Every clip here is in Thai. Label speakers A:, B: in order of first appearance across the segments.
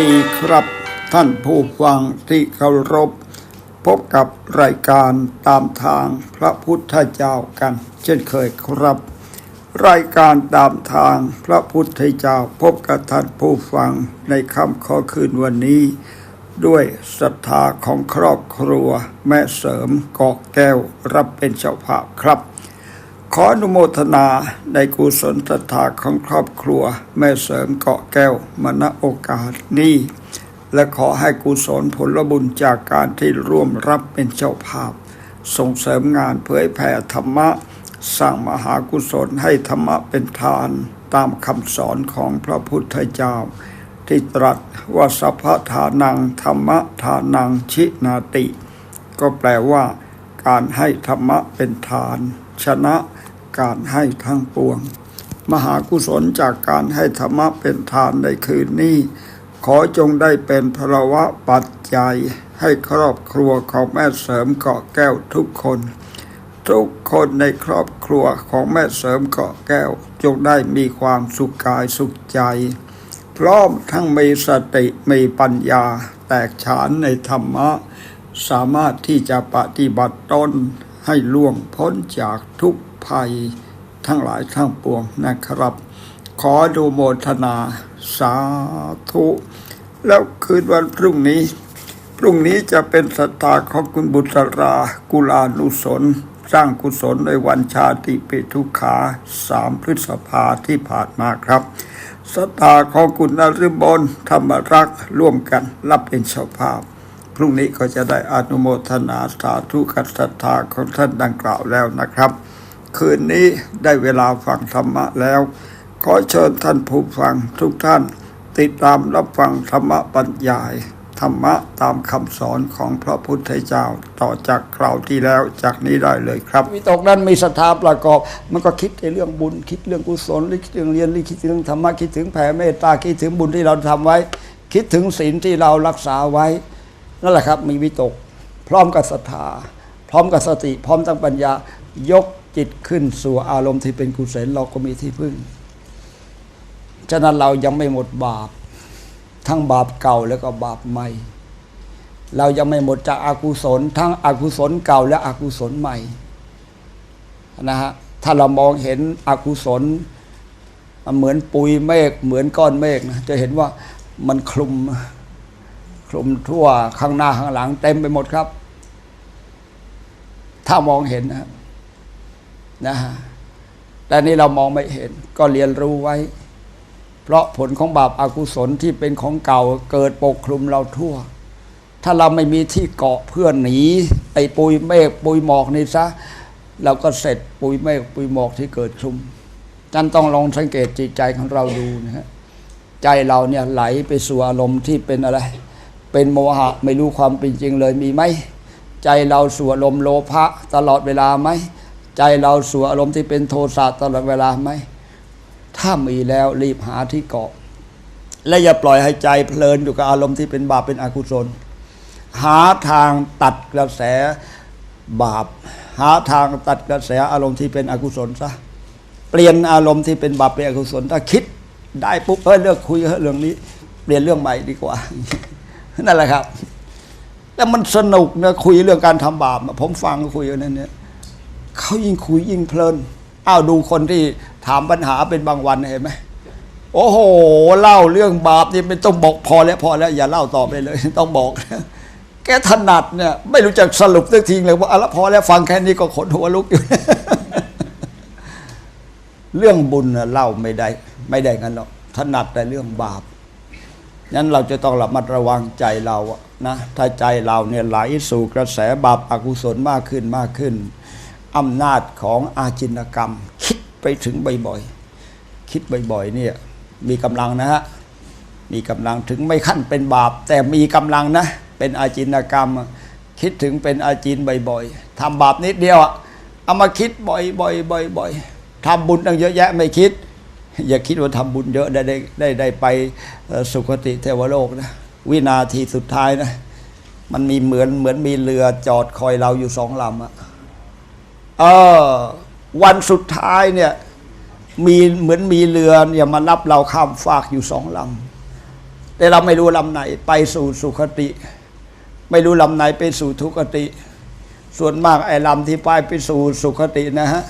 A: ดีครับ ท่านผู้ฟังที่เคารพ พบกับรายการตามทางพระพุทธเจ้ากัน เช่นเคยครับ รายการตามทางพระพุทธเจ้าพบกับท่านผู้ฟังในคำขอคืนวันนี้ ด้วยศรัทธาของครอบครัว แม่เสริมกอกแก้วรับเป็นเจ้าภาพครับ ขออนุโมทนาในกุศลศรัทธาของครอบครัว แม่เสริมเกาะแก้วมณโอกาสนี้ และขอให้กุศลผลบุญจากการที่ร่วมรับเป็นเจ้าภาพ ส่งเสริมงานเผยแผ่ธรรมะ สร้างมหากุศลให้ธรรมะเป็นทานตามคำสอนของพระพุทธเจ้า ที่ตรัสว่าสัพพทานังธรรมะทานังชินาติ ก็แปลว่า การให้ธรรมะเป็นทาน ชนะ การให้ทั้งปวง มหากุศลจากการให้ธรรมะเป็นทานในคืนนี้ ขอจงได้เป็นพลวะปัจจัย ให้ครอบครัวของแม่เสริมเกาะแก้วทุกคน ทุกคนในครอบครัวของแม่เสริมเกาะแก้ว จงได้มีความสุขกายสุขใจ พร้อมทั้งมีสติมีปัญญาแตกฉานในธรรมะ สามารถที่จะปฏิบัติตนให้ล่วงพ้นจากทุก ภัยทั้งหลายทั้งปวงนะครับ ขอดูโมทนาสาธุ แล้วคืนวันพรุ่งนี้ พรุ่งนี้จะเป็นศรัทธาของคุณบุตรากุลานุสนสร้างกุศลในวันชาติปิทุขาสามพฤษภาที่ผ่านมาครับศรัทธาของคุณนฤบลธรรมรักษ์ร่วมกันรับเป็นเจ้าภาพ พรุ่งนี้ก็จะได้อนุโมทนาสาธุกับศรัทธาของท่านดังกล่าวแล้วนะครับ คืนนี้ได้เวลาฟังธรรมะแล้ว ขอเชิญท่านผู้ฟังทุกท่าน ติดตามรับฟังธรรมะบรรยาย ธรรมะตามคำสอนของพระพุทธเจ้าต่อจากคราวที่แล้วจากนี้ได้เลยครับวิตกนั้นมีศรัทธาประกอบ มันก็คิดในเรื่องบุญคิดเรื่องกุศลคิดเรื่องเรียนคิดถึงธรรมะคิดถึงแผ่เมตตาคิดถึงบุญที่เราทำไว้ คิดถึงศีลที่เรารักษาไว้นั่นแหละครับมีวิตก พร้อมกับศรัทธาพร้อมกับสติ พร้อมทั้งปัญญายก จิตขึ้นสู่อารมณ์ที่เป็นกุศลเราก็มีที่พึ่ง ฉะนั้นเรายังไม่หมดบาป ทั้งบาปเก่าแล้วก็บาปใหม่ เรายังไม่หมดจากอากุศล ทั้งอากุศลเก่าและอกุศลใหม่นะฮะถ้าเรามองเห็นอกุศลมันเหมือนปุยเมฆเหมือนก้อนเมฆนะจะเห็นว่ามันคลุมคลุมทั่วข้างหน้าข้างหลังเต็มไปหมดครับ ถ้ามองเห็นนะ นะฮะแต่นี่เรามองไม่เห็นก็เรียนรู้ไว้ เพราะผลของบาปอากุศลที่เป็นของเก่าเกิดปกคลุมเราทั่ว ถ้าเราไม่มีที่เกาะเพื่อหนีไอ้ปุยเมฆปุยหมอกนี่ซะเราก็เสร็จปุยเมฆปุยหมอกที่เกิดคลุมท่านต้องลองสังเกตจิตใจของเราดูนะฮะใจเราเนี่ยไหลไปสู่อารมณ์ที่เป็นอะไร เป็นโมหะไม่รู้ความเป็นจริงเลยมีไหมใจเราสู่อารมณ์โลภะตลอดเวลาไหม ใจเราสู่อารมณ์ที่เป็นโทสะตลอดเวลาไหม ถ้ามีแล้วรีบหาที่เกาะ และอย่าปล่อยให้ใจเพลินอยู่กับอารมณ์ที่เป็นบาปเป็นอกุศล หาทางตัดกระแสบาป หาทางตัดกระแสอารมณ์ที่เป็นอกุศลซะเปลี่ยนอารมณ์ที่เป็นบาปเป็นอกุศลถ้าคิดได้ปุ๊บเออเลิกคุยเรื่องนี้ เปลี่ยนเรื่องใหม่ดีกว่า นั่นแหละครับแต่มันสนุกนะคุยเรื่องการทำบาปผมฟังคุยกันนั่นเนี่ย เขายิ่งคุยยิ่งเพลินอ้าวดูคนที่ถามปัญหาเป็นบางวันเห็นไหมโอ้โห เล่าเรื่องบาปนี่เป็นต้องบอกพอแล้วพอแล้ว อย่าเล่าต่อไปเลย ต้องบอกแกถนัดเนี่ย ไม่รู้จักสรุปสักทีเลยว่าอะละพอแล้วฟังแค่นี้ก็ขนหัวลุกอยู่ เรื่องบุญเล่าไม่ได้ ไม่ได้กันหรอกถนัดแต่เรื่องบาปนั้นเราจะต้องระมัดระวังใจเราอะนะถ้าใจเราเนี่ยไหลสู่กระแสบาปอากุศลมากขึ้นมากขึ้น อำนาจของอาจินกรรม คิดไปถึงบ่อยๆ คิดบ่อยๆเนี่ยมีกำลังนะฮะ มีกำลังถึงไม่ขั้นเป็นบาป แต่มีกำลังนะ เป็นอาจินกรรม คิดถึงเป็นอาจินบ่อยๆทำบาปนิดเดียวอะเอามาคิดบ่อยๆบ่อยๆทำบุญตั้งเยอะแยะไม่คิด อย่าคิดว่าทำบุญเยอะได้ได้ได้ได้ไปสุคติเทวโลกนะ วินาทีสุดท้ายนะ มันมีเหมือนเหมือนมีเรือจอดคอยเราอยู่สองลำอะ เออวันสุดท้ายเนี่ยมีเหมือนมีเรือเนี่ยมารับเราข้ามฟากอยู่สองลำแต่เราไม่รู้ลำไหนไปสู่สุคติ ไม่รู้ลำไหนไปสู่ทุกติ ส่วนมากไอ้ลำที่ไปไปสู่สุคตินะฮะ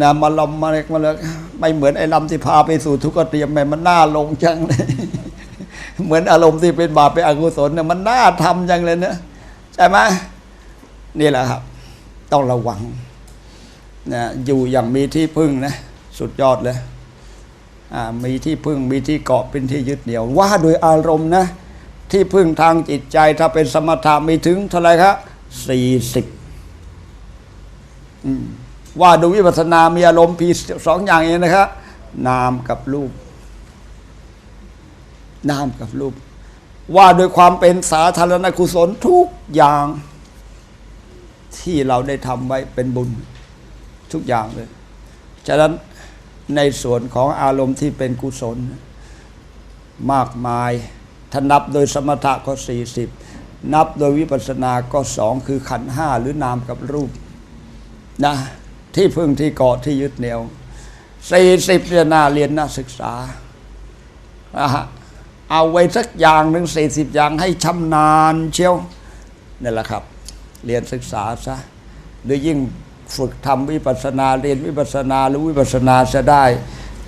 A: นะมาลำมาเล็กมาเล็กไม่เหมือนไอ้ลำที่พาไปสู่ทุกติแม่มันน่าลงจังเลยเหมือนอารมณ์ที่เป็นบาปเป็นอกุศลเนี่ยมันน่าทำจังเลยเนะใช่ไหมนี่แหละครับ ต้องระวัง นะอยู่อย่างมีที่พึ่งนะสุดยอดเลยมีที่พึ่งมีที่เกาะเป็นที่ยึดเหนี่ยว ว่าโดยอารมณ์นะ ที่พึ่งทางจิตใจถ้าเป็นสมถะมีถึงเท่าไรครับสี่สิบว่าดยวิปัสสนามีอารมณ์พีสองอย่างเองนะครับนามกับรูป นามกับรูป ว่าโดยความเป็นสาธารณกุศลทุกอย่าง ที่เราได้ทำไว้เป็นบุญ ทุกอย่างเลย ฉะนั้นในส่วนของอารมณ์ที่เป็นกุศล มากมายถ้านับโดยสมถะก็สี่สิบนับโดยวิปัสสนาก็สองคือขันห้าหรือนามกับรูปนะที่พึ่งที่เกาะที่ยึดเหนี่ยวสี่สิบเนี่ยน่าเรียนน่าศึกษาเอาไว้สักอย่างหนึ่งสี่สิบอย่างให้ชำนาญเชียวนี่แหละครับ เรียนศึกษาซะหรือยิ่ง ฝึกทำวิปัสนาเรียนวิปัสนาหรือวิปัสนาจะได้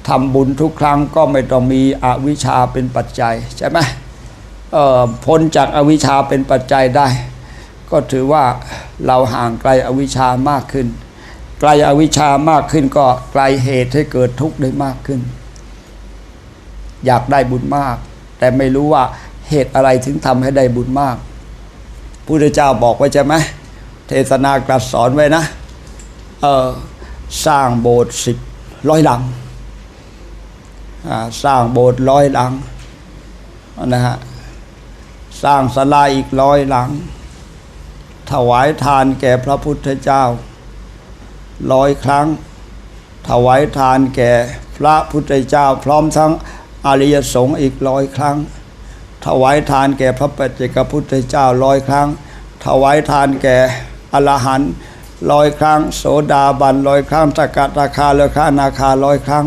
A: ทำบุญทุกครั้งก็ไม่ต้องมีอวิชชาเป็นปัจจัยใช่ไหมพ้นจากอวิชชาเป็นปัจจัยได้ ก็ถือว่าเราห่างไกลอวิชชามากขึ้น ไกลอวิชชามากขึ้นก็ไกลเหตุให้เกิดทุกข์ได้มากขึ้น อยากได้บุญมาก แต่ไม่รู้ว่าเหตุอะไรถึงทำให้ได้บุญมากพุทธเจ้าบอกไว้ใช่ไหมเทศนากรัสสอนไว้นะ เออสร้างโบสถ์สิบร้อยหลังสร้างโบสถ์ร้อยหลังนะฮะสร้างศาลาอีกร้อยหลัง ถวายทานแก่พระพุทธเจ้าร้อยครั้ง ถวายทานแก่พระพุทธเจ้า พร้อมทั้งอริยสงฆ์อีกร้อยครั้ง ถวายทานแก่พระปัจเจกพุทธเจ้าร้อยครั้ง ถวายทานแก่อรหันต์ ร้อยครั้ง โสดาบันร้อยครั้งสกัตาคาเลขานาคาร้อยครั้ง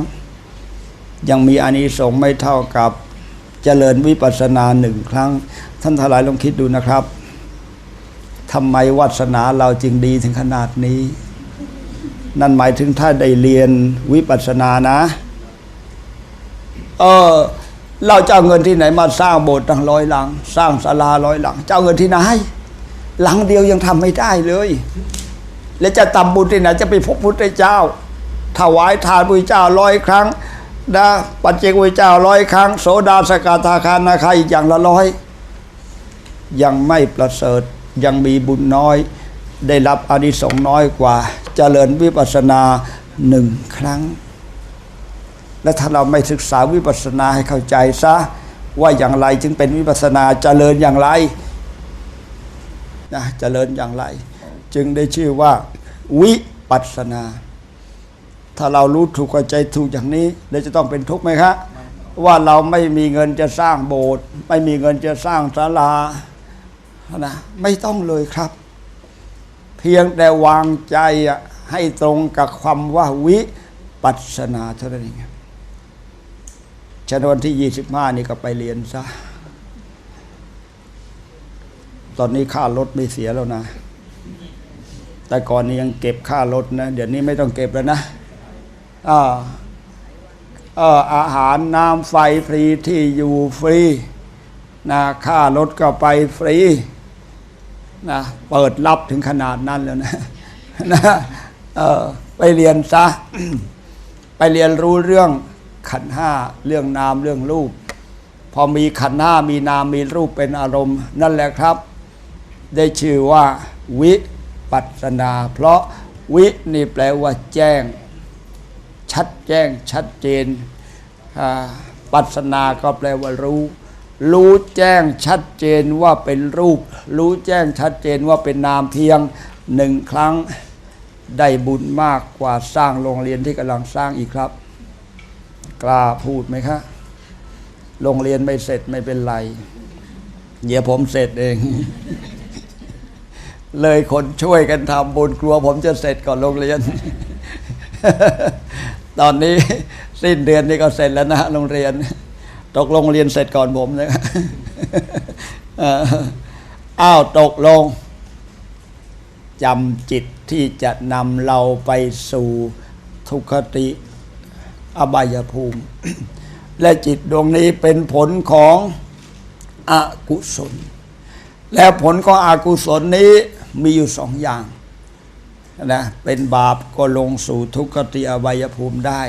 A: ยังมีอานิสงส์ไม่เท่ากับเจริญวิปัสสนาหนึ่งครั้ง ท่านทลายลองคิดดูนะครับทำไมวัสนาเราจึงดีถึงขนาดนี้ นั่นหมายถึงถ้าได้เรียนวิปัสสนานะ เออเราจะเอาเงินที่ไหนมาสร้างโบสถ์ตั้งร้อยหลัง สร้างศาลาร้อยหลังจะเอาเงินที่ไหนหลังเดียวยังทำไม่ได้เลย แล้วจะทำบุญที่ไหนจะไปพบพุทธเจ้า ถวายทานพุทธเจ้าร้อยครั้งนะปัจเจกพุทธเจ้าร้อยครั้ง โสดาสกาทาคานาคาอีกอย่างละร้อยยังไม่ประเสริฐยังมีบุญน้อย ได้รับอนิสงส์น้อยกว่าเจริญวิปัสสนาหนึ่งครั้ง และถ้าเราไม่ศึกษาวิปัสสนาให้เข้าใจซะว่าอย่างไรจึงเป็นวิปัสสนาเจริญอย่างไรนะเจริญอย่างไร จึงได้ชื่อว่า วิปัสนา ถ้าเรารู้ถูกเข้าใจถูกอย่างนี้เราจะต้องเป็นทุกข์ไหมครับว่าเราไม่มีเงินจะสร้างโบสถ์ไม่มีเงินจะสร้างศาลานะไม่ต้องเลยครับ เพียงแต่วางใจให้ตรงกับความว่าวิปัสนาเท่านั้นเองฉะนั้นวันที่ยี่สิบห้านี่ก็ไปเรียนซะ ตอนนี้ค่ารถไม่เสียแล้วนะ แต่ก่อนนี้ยังเก็บค่ารถนะ เดี๋ยวนี้ไม่ต้องเก็บแล้วนะอ่าเอออาหารน้ำไฟฟรีที่อยู่ฟรีนะค่ารถก็ไปฟรีนะเปิดรับถึงขนาดนั้นแล้วนะนะเออไปเรียนซะ ไปเรียนรู้เรื่องขันห้าเรื่องนามเรื่องรูป พอมีขันห้ามีนามมีรูปเป็นอารมณ์ นั่นแหละครับ ได้ชื่อว่าวิ ปัสสนา เพราะวินี่แปลว่าแจ้ง ชัดแจ้งชัดเจน ปัสสนาก็แปลว่ารู้ รู้แจ้งชัดเจนว่าเป็นรูป รู้แจ้งชัดเจนว่าเป็นนามเพียงหนึ่งครั้งได้บุญมากกว่าสร้างโรงเรียนที่กำลังสร้างอีกครับ กล้าพูดไหมคะโรงเรียนไม่เสร็จไม่เป็นไร เดี๋ยวผมเสร็จเอง เลยคนช่วยกันทำบุญกลัวผมจะเสร็จก่อนโรงเรียน ตอนนี้สิ้นเดือนนี้ก็เสร็จแล้วนะโรงเรียน ตกลงเรียนเสร็จก่อนผมนะอ้าวตกลงจำจิตที่จะนำเราไปสู่ทุกขติอบายภูมิ และจิตดวงนี้เป็นผลของอกุศล และผลของอากุศลนี้ มีอยู่สองอย่างนะเป็นบาปก็ลงสู่ทุกขติอบายภูมิได้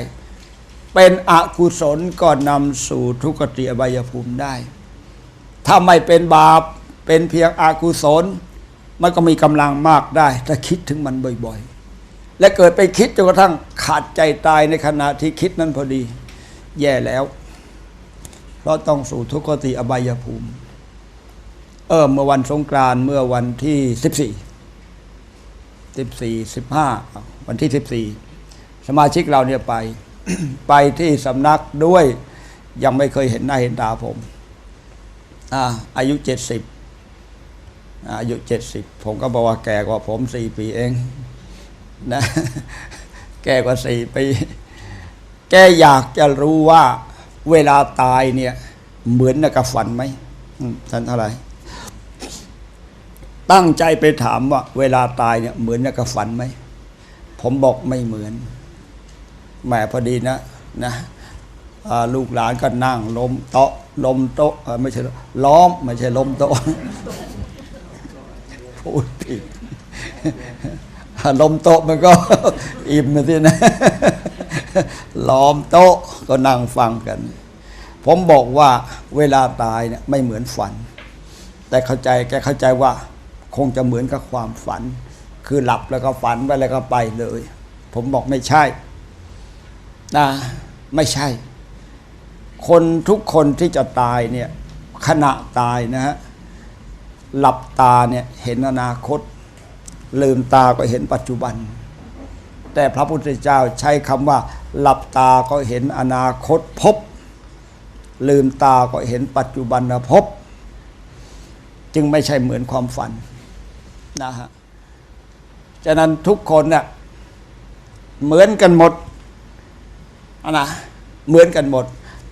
A: เป็นอกุศลก็นำสู่ทุกขติอบายภูมิได้ ถ้าไม่เป็นบาปเป็นเพียงอากุศล มันก็มีกำลังมากได้ ถ้าคิดถึงมันบ่อยๆ และเกิดไปคิดจนกระทั่งขาดใจตายในขณะที่คิดนั้นพอดี แย่แล้ว เพราะต้องสู่ทุกขติอบายภูมิ เออเมื่อวันสงกรานต์เมื่อวันที่สิบสี่สิบสี่สิบห้าวันที่สิบสี่สมาชิกเราเนี่ยไป ไปที่สำนักด้วยยังไม่เคยเห็นหน้าเห็นตาผมอาอายุเจ็ดสิบอายุเจ็ดสิบผมก็บอกว่าแก่กว่าผมสี่ปีเองนะแก่กว่าสี่ปี แกอยากจะรู้ว่าเวลาตายเนี่ย เหมือนกับฝันไหมท่านเท่าไหร่ ตั้งใจไปถามว่า เวลาตายเนี่ยเหมือนกับฝันไหม ผมบอกไม่เหมือนแหมพอดีนะนะลูกหลานก็นั่งล้มโต๊ะล้มโต๊ะไม่ใช่ล้อมไม่ใช่ล้มโต๊ะพูดผิดล้มโต๊ะมันก็อิ่มนะสินะล้อมโต๊ะก็นั่งฟังกัน ผมบอกว่าเวลาตายเนี่ยไม่เหมือนฝัน แต่เข้าใจแกเข้าใจว่า คงจะเหมือนกับความฝัน คือหลับแล้วก็ฝันไปแล้วก็ไปเลย ผมบอกไม่ใช่นะไม่ใช่ คนทุกคนที่จะตายเนี่ยขณะตายนะฮะหลับตาเนี่ยเห็นอนาคต ลืมตาก็เห็นปัจจุบัน แต่พระพุทธเจ้าใช้คำว่า หลับตาก็เห็นอนาคตพบ ลืมตาก็เห็นปัจจุบันพบ จึงไม่ใช่เหมือนความฝัน นะฮะฉะนั้นทุกคนเนี่ยเหมือนกันหมดนะเหมือนกันหมด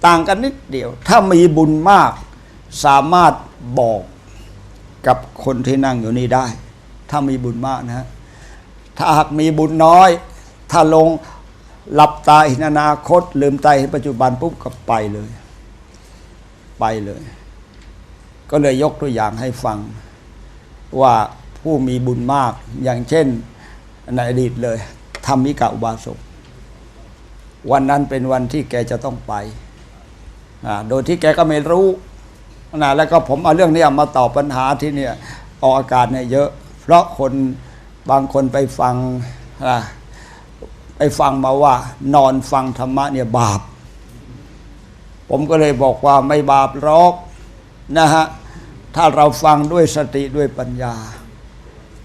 A: ต่างกันนิดเดียว ถ้ามีบุญมาก สามารถบอกกับคนที่นั่งอยู่นี่ได้ ถ้ามีบุญมากนะฮะถ้าหากมีบุญน้อย ถ้าลงหลับตาเห็นอนาคต ลืมตาเห็นปัจจุบันปุ๊บก็ไปเลย ไปเลย ก็เลยยกตัวอย่างให้ฟังว่า ผู้มีบุญมากอย่างเช่นในอดีตเลยธรรมิกาอุบาสกวันนั้นเป็นวันที่แกจะต้องไปอ่าโดยที่แกก็ไม่รู้นะแล้วก็ผมเอาเรื่องนี้มาตอบปัญหาที่เนี่ยออกอากาศเนี่ยเยอะ เพราะคนบางคนไปฟังนะไปฟังมาว่านอนฟังธรรมะเนี่ยบาป ผมก็เลยบอกว่าไม่บาปหรอกนะฮะ ถ้าเราฟังด้วยสติด้วยปัญญา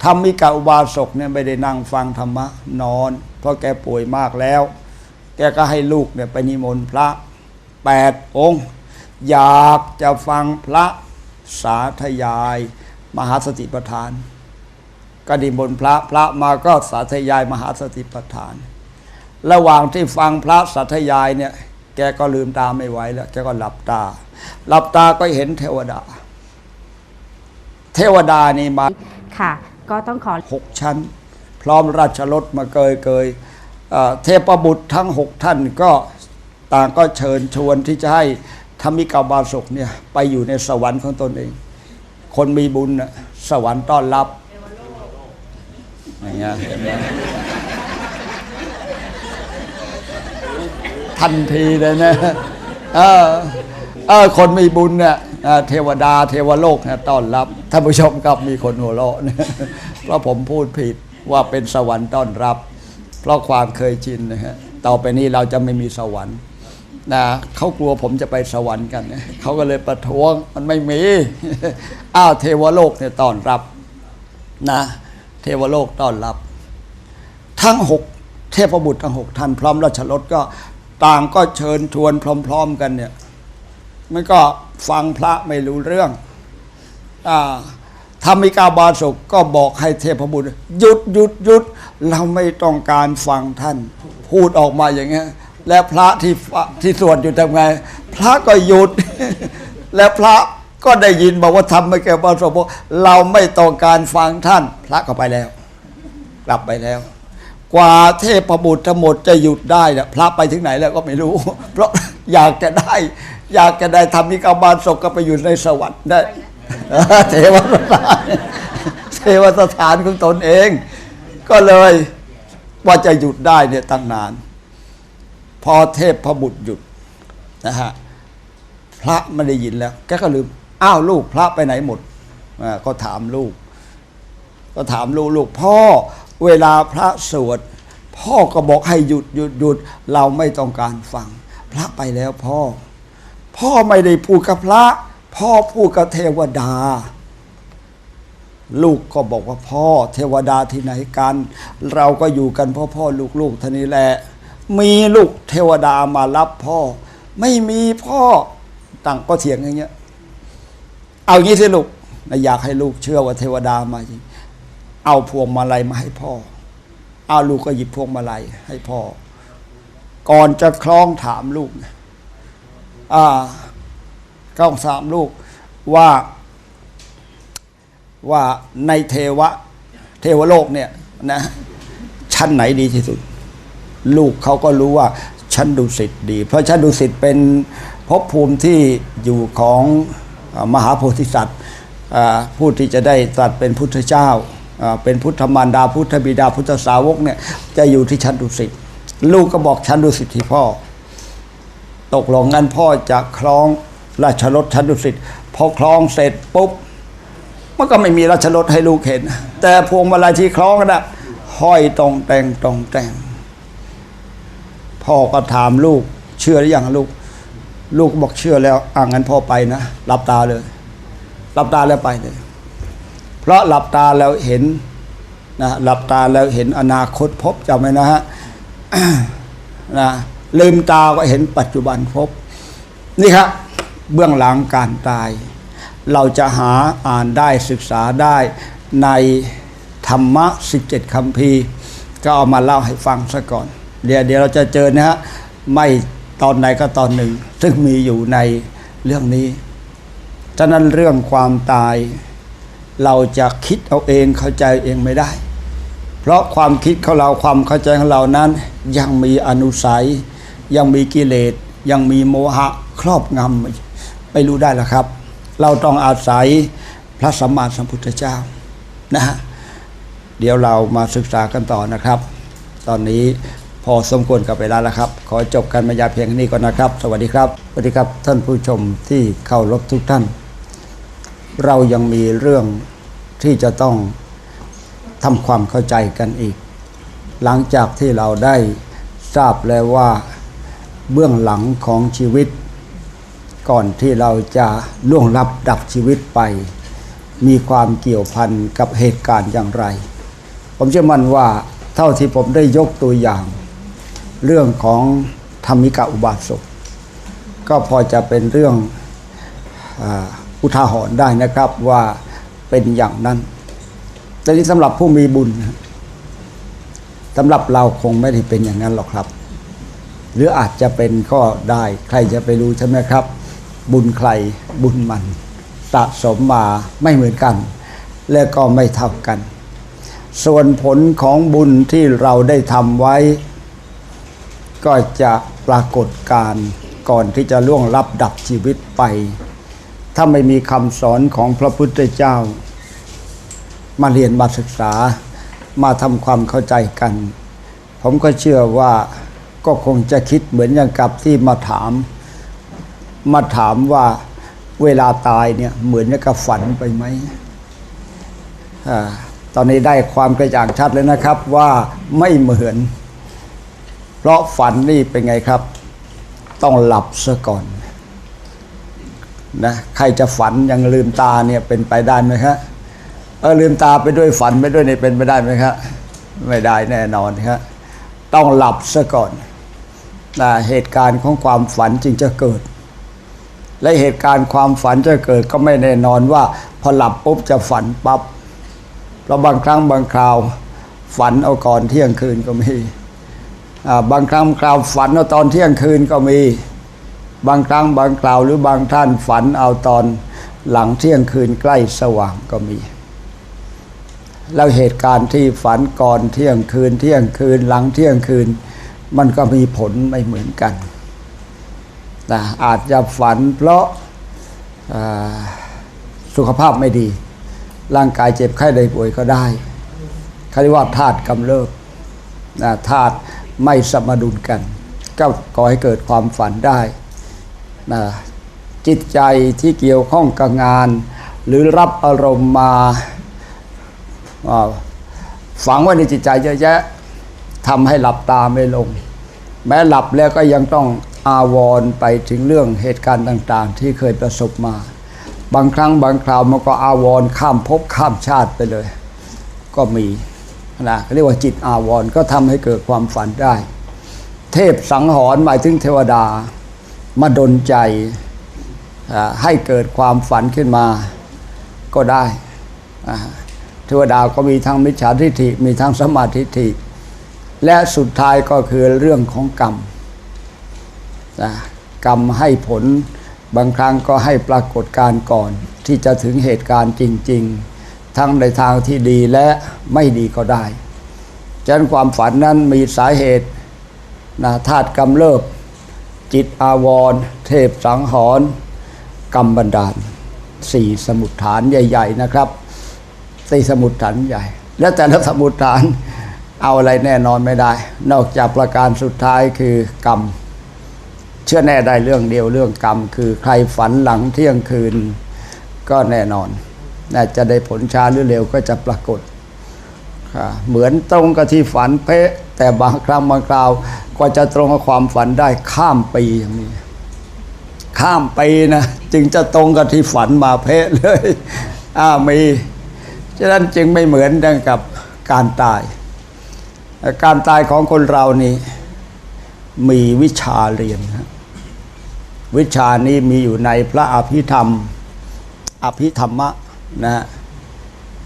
A: ธรรมิกาอุบาสกเนี่ยไม่ได้นั่งฟังธรรมะนอน เพราะแกป่วยมากแล้ว แกก็ให้ลูกเนี่ยไปนิมนต์พระแปดองค์ อยากจะฟังพระสาธยาย มหาสติปัฏฐานก็นิมนต์พระพระมาก็สาธยายมหาสติปัฏฐาน ระหว่างที่ฟังพระสาธยายเนี่ยแกก็ลืมตาไม่ไหวแล้วแกก็หลับตา หลับตาก็เห็นเทวดา เทวดานี่มา
B: ค่ะ ก็ต้องขอ
A: หกชั้น พร้อมราชรถมาเกยเกยเอ่อเทพบุตรทั้งหกท่านก็ต่างก็เชิญชวนที่จะให้ธรรมิกาบาสกเนี่ยไปอยู่ในสวรรค์ของตนเอง คนมีบุญสวรรค์ต้อนรับอย่างเงี้ยทันทีเลยนะเออเออคนมีบุญเนี่ย เทวดาเทวโลกนี่ยต้อนรับท่านผู้ชมครับมีคนหัวเราะนะเพราะผมพูดผิดว่าเป็นสวรรค์ต้อนรับ เพราะความเคยชินนะฮะต่อไปนี้เราจะไม่มีสวรรค์นะเขากลัวผมจะไปสวรรค์กันเขาก็เลยประท้วงมันไม่มีอ้าวเทวโลกเนี่ยต้อนรับนะเทวโลกต้อนรับ ทั้งหกเทพบุตรทั้งหกท่านพร้อมราชรถก็ต่างก็เชิญชวนพร้อม ๆกันเนี่ยมันก็ ฟังพระไม่รู้เรื่องอาธรรมิกาบาสกก็บอกให้เทพบุตรหยุดหยุดหยุดเราไม่ต้องการฟังท่าน พูดออกมาอย่างเงี้ยแล้วพระที่ที่สวดอยู่ทำไง พระก็หยุด แล้วพระก็ได้ยินบอกว่าทำไม่แก่บาสมเราไม่ต้องการฟังท่าน พระก็ไปแล้ว กลับไปแล้วกว่าเทพบุตรทั้งหมดจะหยุดได้เนี่ยพระไปถึงไหนแล้วก็ไม่รู้ เพราะอยากจะได้ อยากจะได้ทำนิกาบาลศพก็ไปอยู่ในสวรรค์ได้เทวสถานเทวสถานของตนเอง ก็เลยว่าจะหยุดได้เนี่ยตั้งนาน พอเทพพบุตรหยุดนะฮะพระไม่ได้ยินแล้ว แกก็ลืมอ้าวลูกพระไปไหนหมดอ่าก็ถามลูก ก็ถามลูกลูกพ่อเวลาพระสวด พ่อก็บอกให้หยุดหยุดหยุดเราไม่ต้องการฟัง พระไปแล้วพ่อ พ่อไม่ได้พูดกับพระ พ่อพูดกับเทวดา ลูกก็บอกว่าพ่อ เทวดาที่ไหนกัน เราก็อยู่กันพ่อพ่อลูกลูกๆท่านี้แหละ มีลูกเทวดามารับพ่อ ไม่มีพ่อต่างก็เถียงอย่างเงี้ย เอางี้สิลูกนะอยากให้ลูกเชื่อว่าเทวดามาจริงเอาพวงมาลัยมาให้พ่อ เอาลูกก็หยิบพวงมาลัยให้พ่อ ก่อนจะคล้องถามลูกนะ อ่าคล้องถามลูกว่าว่าในเทวะ เทวโลกเนี่ยนะชั้นไหนดีที่สุด ลูกเขาก็รู้ว่าชั้นดุสิตดี เพราะชั้นดุสิตเป็นภพภูมิที่อยู่ของอมหาโพธิสัตว์ผู้ที่จะได้สัตรัสเป็นพุทธเจ้า เป็นพุทธมารดาพุทธบิดาพุทธสาวกเนี่ยจะอยู่ที่ชั้นดุสิตลูกก็บอกชั้นดุสิตที่พ่อ ตกลงงั้นพ่อจะคล้องราชรถชันดุสิตพอคล้องเสร็จปุ๊บมันก็ไม่มีราชรถให้ลูกเห็น แต่พวงมาลัยที่คล้องกันนะห้อยตรงแต่งตรงแต่งพ่อก็ถามลูก เชื่อหรือยังลูก ลูกบอกเชื่อแล้วอ่างั้นพ่อไปนะหลับตาเลยหลับตาแล้วไปเลย เพราะหลับตาแล้วเห็นนะหลับตาแล้วเห็นอนาคตพบจำไว้นะฮะนะ ลืมตาก็เห็นปัจจุบันพบ นี่ครับเบื้องหลังการตาย เราจะหาอ่านได้ศึกษาได้ในธรรมะ 17คำพีร์ก็เอามาเล่าให้ฟังซะก่อน เดี๋ยวเดี๋ยวเราจะเจอนะฮะไม่ตอนไหนก็ตอนหนึ่ง ซึ่งมีอยู่ในเรื่องนี้ฉะนั้นเรื่องความตาย เราจะคิดเอาเองเข้าใจเองไม่ได้ เพราะความคิดของเราความเข้าใจของเรานั้นยังมีอนุสัย ยังมีกิเลสยังมีโมหะครอบงำไม่รู้ได้หรอครับ เราต้องอาศัยพระสัมมาสัมพุทธเจ้านะฮะเดี๋ยวเรามาศึกษากันต่อนะครับ ตอนนี้พอสมควรกับเวลาแล้วครับ ขอจบกันมายายเพียงนี้ก่อนนะครับ สวัสดีครับสวัสดีครับท่านผู้ชมที่เข้ารบทุกท่าน เรายังมีเรื่องที่จะต้องทำความเข้าใจกันอีก หลังจากที่เราได้ทราบแล้วว่า เบื้องหลังของชีวิต ก่อนที่เราจะล่วงลับดับชีวิตไป มีความเกี่ยวพันกับเหตุการณ์อย่างไร ผมเชื่อมั่นว่าเท่าที่ผมได้ยกตัวอย่าง เรื่องของธรรมิกาอุบาสกก็พอจะเป็นเรื่องอุทาหรณ์ได้นะครับว่าเป็นอย่างนั้น แต่นี้สำหรับผู้มีบุญสำหรับเราคงไม่ได้เป็นอย่างนั้นหรอกครับ หรืออาจจะเป็นก็ได้ใครจะไปรู้ใช่ไหมครับ บุญใครบุญมันสะสมมาไม่เหมือนกัน และก็ไม่เท่ากัน ส่วนผลของบุญที่เราได้ทำไว้ ก็จะปรากฏการก่อนที่จะล่วงลับดับชีวิตไป ถ้าไม่มีคำสอนของพระพุทธเจ้า มาเรียนมาศึกษามาทำความเข้าใจกัน ผมก็เชื่อว่า ก็คงจะคิดเหมือนอย่างกับที่มาถาม มาถามว่าเวลาตายเนี่ยเหมือนกับฝันไปไหมอตอนนี้ได้ความกระจ่างชัดเลยนะครับว่าไม่เหมือน เพราะฝันนี่เป็นไงครับ ต้องหลับซะก่อนนะใครจะฝันยังลืมตาเนี่ยเป็นไปได้ไหมครับเออลืมตาไปด้วยฝันไปด้วยเนี่ยเป็นไปได้ไหมครับไม่ได้แน่นอนครับต้องหลับซะก่อน นะเหตุการณ์ของความฝันจึงจะเกิด และเหตุการณ์ความฝันจะเกิดก็ไม่แน่นอนว่า พอหลับปุ๊บจะฝันปับ๊บเพราะบางครั้งบางคราว ฝันเอาก่อนเที่ยงคืนก็มีบางครั้งคราวฝันเอาตอนเที่ยงคืนก็มี บางครั้งบางคราวหรือบางท่านฝันเอาตอนหลังเที่ยงคืนใกล้สว่างก็มี แล้วเหตุการณ์ที่ฝันก่อนเที่ยงคืนเที่ยงคืนหลังเที่ยงคืน มันก็มีผลไม่เหมือนกันนะอาจจะฝันเพราะาสุขภาพไม่ดี ร่างกายเจ็บไข้ได้ป่วยก็ได้เขาเรียกว่าธาตุกำเริบนะธาตุไม่สมดุลกัน ก็ก่อให้เกิดความฝันได้นะจิตใจที่เกี่ยวข้องกับงาน หรือรับอารมณ์มาอ่าฝังไว้ในจิตใจเยอะแยะ ทำให้หลับตาไม่ลง แม้หลับแล้วก็ยังต้องอาวรไปถึงเรื่องเหตุการณ์ต่างๆ ที่เคยประสบมา บางครั้งบางคราวมันก็อาวรข้ามภพข้ามชาติไปเลย ก็มีนะเรียกว่าจิตอาวรก็ทำให้เกิดความฝันได้ เทพสังหรณ์หมายถึงเทวดามาดนใจให้เกิดความฝันขึ้นมาก็ได้เทวดาก็มีทั้งมิจฉาทิฏฐิมีทั้งสมมาทิฏฐิ และสุดท้ายก็คือเรื่องของกรรมนะกรรมให้ผลบางครั้งก็ให้ปรากฏการก่อน ที่จะถึงเหตุการณ์จริง ๆ ทั้งในทางที่ดีและไม่ดีก็ได้ฉะนั้นความฝันนั้นมีสาเหตุนะธาตุกำเริบ จิตอาวรณ์เทพสังหรณ์กรรมบันดาลสี่สมุดฐานใหญ่ ๆ นะครับสี่สมุดฐานใหญ่ และแต่ละสมุดฐาน เอาอะไรแน่นอนไม่ได้ นอกจากประการสุดท้ายคือกรรม เชื่อแน่ได้เรื่องเดียวเรื่องกรรม คือใครฝันหลังเที่ยงคืนก็แน่นอนน่าจะได้ผลช้าหรือเร็วก็จะปรากฏค่ะเหมือนตรงกับที่ฝันเป๊ะแต่บางครั้งบางคราวกว่าจะตรงกับความฝันได้ข้ามปีอย่างนี้ข้ามปีนะจึงจะตรงกับที่ฝันมาเป๊ะเลยอ้ามีฉะนั้นจึงไม่เหมือนกันกับการตาย การตายของคนเรานี่มีวิชาเรียนนะวิชานี้มีอยู่ในพระอภิธรรม อภิธรรมะนะ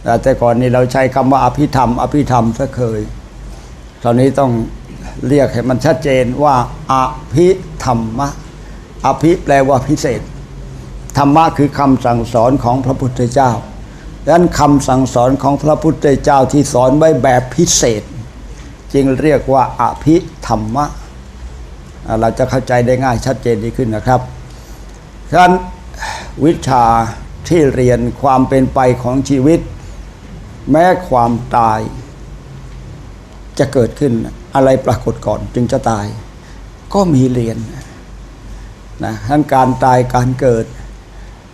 A: แต่แต่ก่อนนี้เราใช้คำว่าอภิธรรม อภิธรรมซะเคย ตอนนี้ต้องเรียกให้มันชัดเจนว่าอภิธรรมะ อภิแปลว่าพิเศษ ธรรมะคือคำสั่งสอนของพระพุทธเจ้าดังนั้นคำสั่งสอนของพระพุทธเจ้าที่สอนไว้แบบพิเศษ จึงเรียกว่าอภิธรรมะ เราจะเข้าใจได้ง่ายชัดเจนดีขึ้นนะครับฉะนั้นวิชาที่เรียนความเป็นไปของชีวิต แม้ความตาย จะเกิดขึ้นอะไรปรากฏก่อนจึงจะตาย ก็มีเรียนนะทั้งการตายการเกิด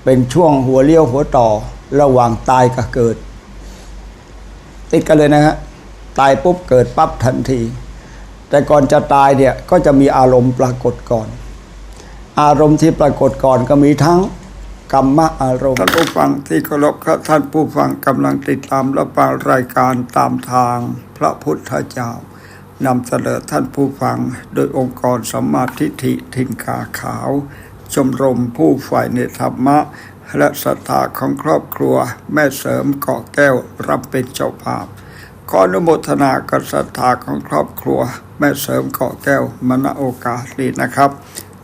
A: เป็นช่วงหัวเลี้ยวหัวต่อระหว่างตายกับเกิด ติดกันเลยนะฮะ ตายปุ๊บเกิดปั๊บทันที แต่ก่อนจะตายเนี่ยก็จะมีอารมณ์ปรากฏก่อน อารมณ์ที่ปรากฏก่อนก็มีทั้งกรรมะอารมณ์ท่านผู้ฟังที่เคารพครับท่านผู้ฟังกำลังติดตามรับฟังรายการตามทางพระพุทธเจ้านำเสนอท่านผู้ฟังโดยองค์กรสัมมาทิฏฐิทินขาขาว ชมรมผู้ฝ่ายในธรรมะ และศรัทธาของครอบครัว แม่เสริมเกาะแก้วรับเป็นเจ้าภาพ ขออนุโมทนากับศรัทธาของครอบครัว แม่เสริมเกาะแก้วมณโอกาสนี้นะครับ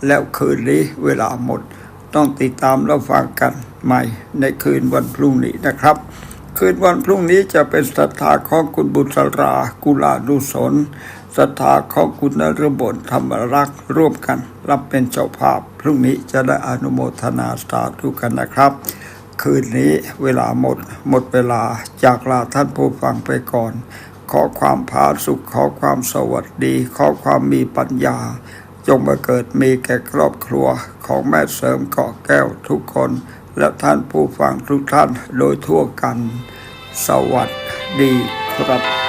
A: แล้วคืนนี้เวลาหมด ต้องติดตามรับฟังกันใหม่ในคืนวันพรุ่งนี้นะครับ คืนวันพรุ่งนี้จะเป็นศรัทธาของคุณบุษรากุลานุสนศรัทธาของคุณนรบลธรรมรักษ์ร่วมกัน รับเป็นเจ้าภาพ พรุ่งนี้จะได้อนุโมทนาสาธุกันนะครับ คืนนี้เวลาหมด หมดเวลาจากลาท่านผู้ฟังไปก่อน ขอความผาสุขขอความสวัสดี ขอความมีปัญญา จงมาเกิดมีแก่ครอบครัวของแม่เสริมเกาะแก้วทุกคน และท่านผู้ฟังทุกท่านโดยทั่วกัน สวัสดีครับ